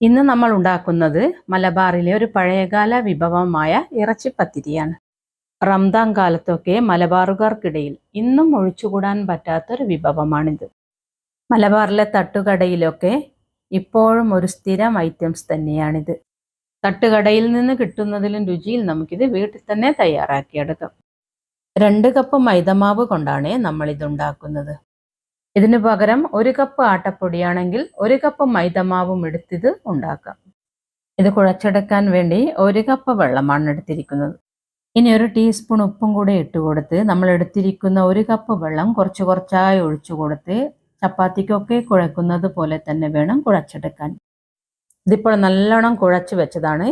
ഇന്ന് നമ്മൾ ഉണ്ടാക്കുന്നത് മലബാറിലെ ഒരു പഴയകാല വിഭവമായ ഇറച്ചിപ്പത്തിരിയാണ്. റംദാൻ കാലത്തൊക്കെ മലബാറുകാർക്കിടയിൽ ഇന്നും ഒഴിച്ചുകൂടാൻ പറ്റാത്തൊരു വിഭവമാണിത്. മലബാറിലെ തട്ടുകടയിലൊക്കെ ഇപ്പോഴും ഒരു സ്ഥിരം ഐറ്റംസ് തന്നെയാണിത്. തട്ടുകടയിൽ നിന്ന് കിട്ടുന്നതിലും രുചിയിൽ നമുക്കിത് വീട്ടിൽ തന്നെ തയ്യാറാക്കിയെടുക്കാം. രണ്ട് കപ്പ് മൈദമാവ് കൊണ്ടാണ് ഉണ്ടാക്കുന്നത്. ഇതിനു പകരം ഒരു കപ്പ് ആട്ടപ്പൊടിയാണെങ്കിൽ ഒരു കപ്പ് മൈദമാവും എടുത്തിത് ഉണ്ടാക്കാം. ഇത് കുഴച്ചെടുക്കാൻ വേണ്ടി ഒരു കപ്പ് വെള്ളമാണ് എടുത്തിരിക്കുന്നത്. ഇനി ഒരു ടീസ്പൂൺ ഉപ്പും കൂടെ ഇട്ട് കൊടുത്ത് നമ്മൾ എടുത്തിരിക്കുന്ന ഒരു കപ്പ് വെള്ളം കുറച്ച് കുറച്ചായി ഒഴിച്ചു കൊടുത്ത് ചപ്പാത്തിക്കൊക്കെ കുഴക്കുന്നത് പോലെ തന്നെ വേണം കുഴച്ചെടുക്കാൻ. ഇതിപ്പോൾ നല്ലോണം കുഴച്ച് വെച്ചതാണ്.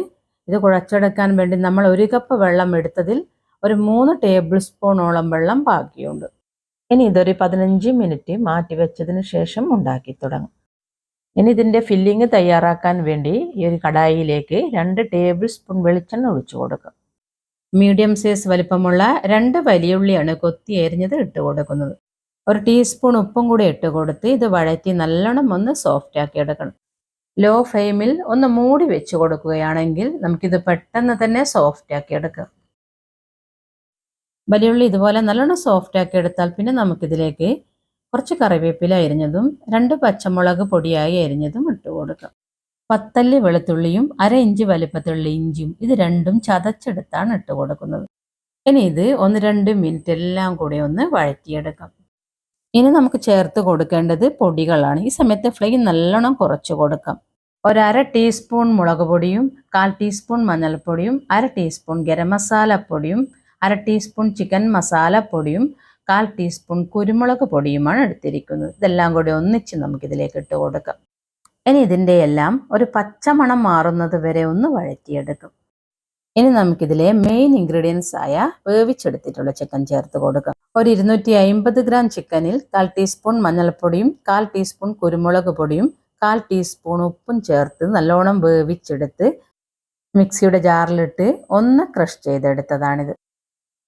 ഇത് കുഴച്ചെടുക്കാൻ വേണ്ടി നമ്മൾ ഒരു കപ്പ് വെള്ളം എടുത്തതിൽ ഒരു മൂന്ന് ടേബിൾ സ്പൂണോളം വെള്ളം ബാക്കിയുണ്ട്. ഇനി ഇതൊരു പതിനഞ്ച് മിനിറ്റ് മാറ്റി വെച്ചതിന് ശേഷം ഉണ്ടാക്കി തുടങ്ങും. ഇനി ഇതിന്റെ ഫില്ലിങ് തയ്യാറാക്കാൻ വേണ്ടി ഈ ഒരു കടായിയിലേക്ക് രണ്ട് ടേബിൾ സ്പൂൺ വെളിച്ചെണ്ണ ഒഴിച്ചു കൊടുക്കും. മീഡിയം സൈസ് വലിപ്പമുള്ള രണ്ട് വലിയുള്ളിയാണ് കൊത്തി എരിഞ്ഞത് ഇട്ട് കൊടുക്കുന്നത്. ഒരു ടീസ്പൂൺ ഉപ്പും കൂടി ഇട്ട് കൊടുത്ത് ഇത് വഴറ്റി നല്ലോണം ഒന്ന് സോഫ്റ്റ് ആക്കി എടുക്കണം. ലോ ഫ്ലെയിമിൽ ഒന്ന് മൂടി വെച്ച് കൊടുക്കുകയാണെങ്കിൽ നമുക്കിത് പെട്ടെന്ന് തന്നെ സോഫ്റ്റ് ആക്കി എടുക്കാം. വലിയുള്ളി ഇതുപോലെ നല്ലോണം സോഫ്റ്റ് ആക്കി എടുത്താൽ പിന്നെ നമുക്കിതിലേക്ക് കുറച്ച് കറിവേപ്പില അരിഞ്ഞതും രണ്ട് പച്ചമുളക് പൊടിയായി അരിഞ്ഞതും ഇട്ട് കൊടുക്കാം. പത്തല്ലി വെളുത്തുള്ളിയും അര ഇഞ്ച് വലിപ്പത്തിലുള്ള ഇഞ്ചിയും ഇത് രണ്ടും ചതച്ചെടുത്താണ് ഇട്ട് കൊടുക്കുന്നത്. ഇനി ഇത് ഒന്ന് രണ്ട് മിനിറ്റ് എല്ലാം കൂടി ഒന്ന് വഴറ്റിയെടുക്കാം. ഇനി നമുക്ക് ചേർത്ത് കൊടുക്കേണ്ടത് പൊടികളാണ്. ഈ സമയത്ത് ഫ്ലെയിം നല്ലോണം കുറച്ച് കൊടുക്കാം. ഒരര ടീസ്പൂൺ മുളക് പൊടിയും കാൽ ടീസ്പൂൺ മഞ്ഞൾപ്പൊടിയും അര ടീസ്പൂൺ ഗരം മസാല പൊടിയും അര ടീസ്പൂൺ ചിക്കൻ മസാല പൊടിയും കാൽ ടീസ്പൂൺ കുരുമുളക് പൊടിയുമാണ് എടുത്തിരിക്കുന്നത്. ഇതെല്ലാം കൂടി ഒന്നിച്ച് നമുക്കിതിലേക്ക് ഇട്ട് കൊടുക്കാം. ഇനി ഇതിന്റെ എല്ലാം ഒരു പച്ചമണം മാറുന്നത് വരെ ഒന്ന് വഴറ്റിയെടുക്കും. ഇനി നമുക്കിതിലെ മെയിൻ ഇൻഗ്രീഡിയൻസ് ആയ വേവിച്ചെടുത്തിട്ടുള്ള ചിക്കൻ ചേർത്ത് കൊടുക്കാം. ഒരു ഇരുന്നൂറ്റി അമ്പത് ഗ്രാം ചിക്കനിൽ കാൽ ടീസ്പൂൺ മഞ്ഞൾപ്പൊടിയും കാൽ ടീസ്പൂൺ കുരുമുളക് പൊടിയും കാൽ ടീസ്പൂൺ ഉപ്പും ചേർത്ത് നല്ലോണം വേവിച്ചെടുത്ത് മിക്സിയുടെ ജാറിലിട്ട് ഒന്ന് ക്രഷ് ചെയ്തെടുത്തതാണിത്.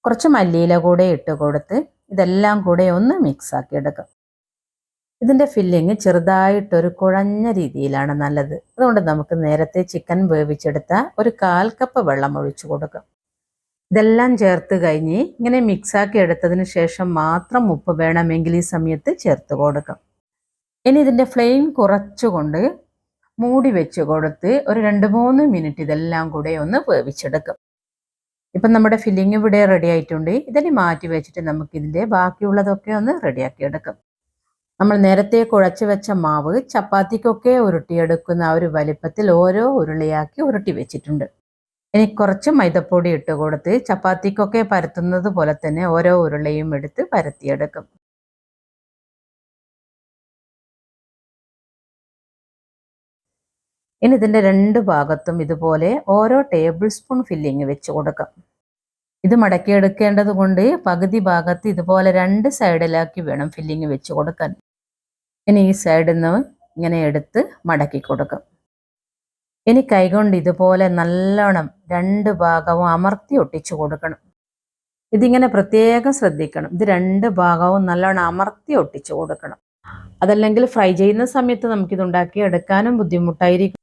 കുറച്ച് മല്ലിയില കൂടെ ഇട്ട് കൊടുത്ത് ഇതെല്ലാം കൂടെ ഒന്ന് മിക്സ് ആക്കി എടുക്കാം. ഇതിന്റെ ഫില്ലിങ് ചെറുതായിട്ടൊരു കുഴഞ്ഞ രീതിയിലാണ് നല്ലത്. അതുകൊണ്ട് നമുക്ക് നേരത്തെ ചിക്കൻ വേവിച്ചെടുത്ത ഒരു കാൽ കപ്പ് വെള്ളം ഒഴിച്ചു കൊടുക്കാം. ഇതെല്ലാം ചേർത്ത് കഴിഞ്ഞ് ഇങ്ങനെ മിക്സാക്കി എടുത്തതിന് ശേഷം മാത്രം ഉപ്പ് വേണമെങ്കിൽ ഈ സമയത്ത് ചേർത്ത് കൊടുക്കാം. ഇനി ഇതിന്റെ ഫ്ലെയിം കുറച്ചുകൊണ്ട് മൂടി വെച്ച് കൊടുത്ത് ഒരു രണ്ട് മൂന്ന് മിനിറ്റ് ഇതെല്ലാം കൂടെ ഒന്ന് വേവിച്ചെടുക്കാം. ഇപ്പം നമ്മുടെ ഫില്ലിങ് ഇവിടെ റെഡി ആയിട്ടുണ്ട്. ഇതിനെ മാറ്റി വെച്ചിട്ട് നമുക്ക് ഇതിന്റെ ബാക്കിയുള്ളതൊക്കെ ഒന്ന് റെഡിയാക്കി എടുക്കാം. നമ്മൾ നേരത്തെ കുഴച്ച് വെച്ച മാവ് ചപ്പാത്തിക്കൊക്കെ ഉരുട്ടിയെടുക്കുന്ന ആ ഒരു വലിപ്പത്തിൽ ഓരോ ഉരുളിയാക്കി ഉരുട്ടി വെച്ചിട്ടുണ്ട്. ഇനി കുറച്ച് മൈദപ്പൊടി ഇട്ട് കൊടുത്ത് ചപ്പാത്തിക്കൊക്കെ പരത്തുന്നത് പോലെ തന്നെ ഓരോ ഉരുളയും എടുത്ത് പരത്തിയെടുക്കും. ഇനി ഇതിന്റെ രണ്ട് ഭാഗത്തും ഇതുപോലെ ഓരോ ടേബിൾ സ്പൂൺ ഫില്ലിങ് വെച്ച് കൊടുക്കാം. ഇത് മടക്കിയെടുക്കേണ്ടത് കൊണ്ട് പകുതി ഭാഗത്ത് ഇതുപോലെ രണ്ട് സൈഡിലാക്കി വേണം ഫില്ലിങ് വെച്ച് കൊടുക്കാൻ. ഇനി ഈ സൈഡിൽ നിന്ന് ഇങ്ങനെ എടുത്ത് മടക്കി കൊടുക്കാം. ഇനി കൈകൊണ്ട് ഇതുപോലെ നല്ലോണം രണ്ട് ഭാഗവും അമർത്തി ഒട്ടിച്ചു കൊടുക്കണം. ഇതിങ്ങനെ പ്രത്യേകം ശ്രദ്ധിക്കണം. ഇത് രണ്ട് ഭാഗവും നല്ലോണം അമർത്തി ഒട്ടിച്ചു കൊടുക്കണം. അതല്ലെങ്കിൽ ഫ്രൈ ചെയ്യുന്ന സമയത്ത് നമുക്കിത് ഉണ്ടാക്കി എടുക്കാനും ബുദ്ധിമുട്ടായിരിക്കും.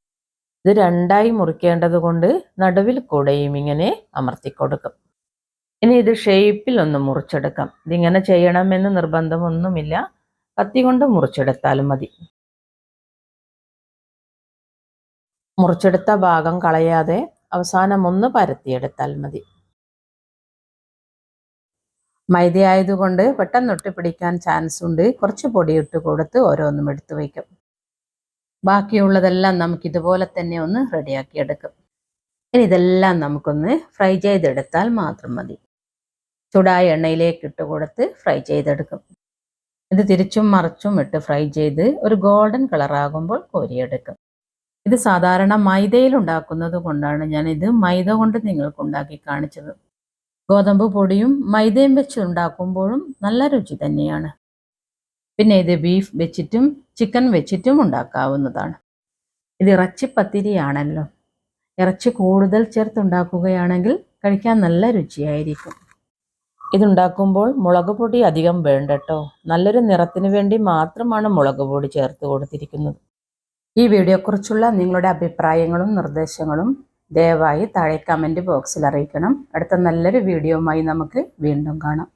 ഇത് രണ്ടായി മുറിക്കേണ്ടത് കൊണ്ട് നടുവിൽ കൂടെയും ഇങ്ങനെ അമർത്തി കൊടുക്കും. ഇനി ഇത് ഷേപ്പിൽ ഒന്ന് മുറിച്ചെടുക്കാം. ഇതിങ്ങനെ ചെയ്യണമെന്ന് നിർബന്ധമൊന്നുമില്ല. കത്തി കൊണ്ട് മുറിച്ചെടുത്താലും മതി. മുറിച്ചെടുത്ത ഭാഗം കളയാതെ അവസാനം ഒന്ന് പരത്തിയെടുത്താൽ മതി. മൈദ ആയതുകൊണ്ട് പെട്ടെന്ന് ഒട്ടിപ്പിടിക്കാൻ ചാൻസ് ഉണ്ട്. കുറച്ച് പൊടിയിട്ട് കൊടുത്ത് ഓരോന്നും എടുത്തു വയ്ക്കും. ബാക്കിയുള്ളതെല്ലാം നമുക്ക് ഇതുപോലെ തന്നെ ഒന്ന് റെഡിയാക്കി എടുക്കും. ഇനി ഇതെല്ലാം നമുക്കൊന്ന് ഫ്രൈ ചെയ്തെടുത്താൽ മാത്രം മതി. ചൂടായ എണ്ണയിലേക്ക് ഇട്ട് കൊടുത്ത് ഫ്രൈ ചെയ്തെടുക്കും. ഇത് തിരിച്ചും മറിച്ചും ഇട്ട് ഫ്രൈ ചെയ്ത് ഒരു ഗോൾഡൻ കളറാകുമ്പോൾ കോരിയെടുക്കും. ഇത് സാധാരണ മൈദയിൽ ഉണ്ടാക്കുന്നത് കൊണ്ടാണ് ഞാൻ ഇത് മൈദ കൊണ്ട് നിങ്ങൾക്ക് ഉണ്ടാക്കി കാണിച്ചത്. ഗോതമ്പ് പൊടിയും മൈദയും വെച്ച് ഉണ്ടാക്കുമ്പോഴും നല്ല രുചി തന്നെയാണ്. പിന്നെ ഇത് ബീഫ് വെച്ചിട്ടും ചിക്കൻ വെച്ചിട്ടും ഉണ്ടാക്കാവുന്നതാണ്. ഇത് ഇറച്ചിപ്പത്തിരിയാണല്ലോ ഇറച്ചി കൂടുതൽ ചേർത്തുണ്ടാക്കുകയാണെങ്കിൽ കഴിക്കാൻ നല്ല രുചിയായിരിക്കും. ഇതുണ്ടാക്കുമ്പോൾ മുളക് പൊടി അധികം വേണ്ടട്ടോ. നല്ലൊരു നിറത്തിന് വേണ്ടി മാത്രമാണ് മുളക് പൊടി ചേർത്ത് കൊടുത്തിരിക്കുന്നത്. ഈ വീഡിയോയെക്കുറിച്ചുള്ള നിങ്ങളുടെ അഭിപ്രായങ്ങളും നിർദ്ദേശങ്ങളും ദയവായി താഴെ കമന്റ് ബോക്സിൽ അറിയിക്കണം. അടുത്ത നല്ലൊരു വീഡിയോയുമായി നമുക്ക് വീണ്ടും കാണാം.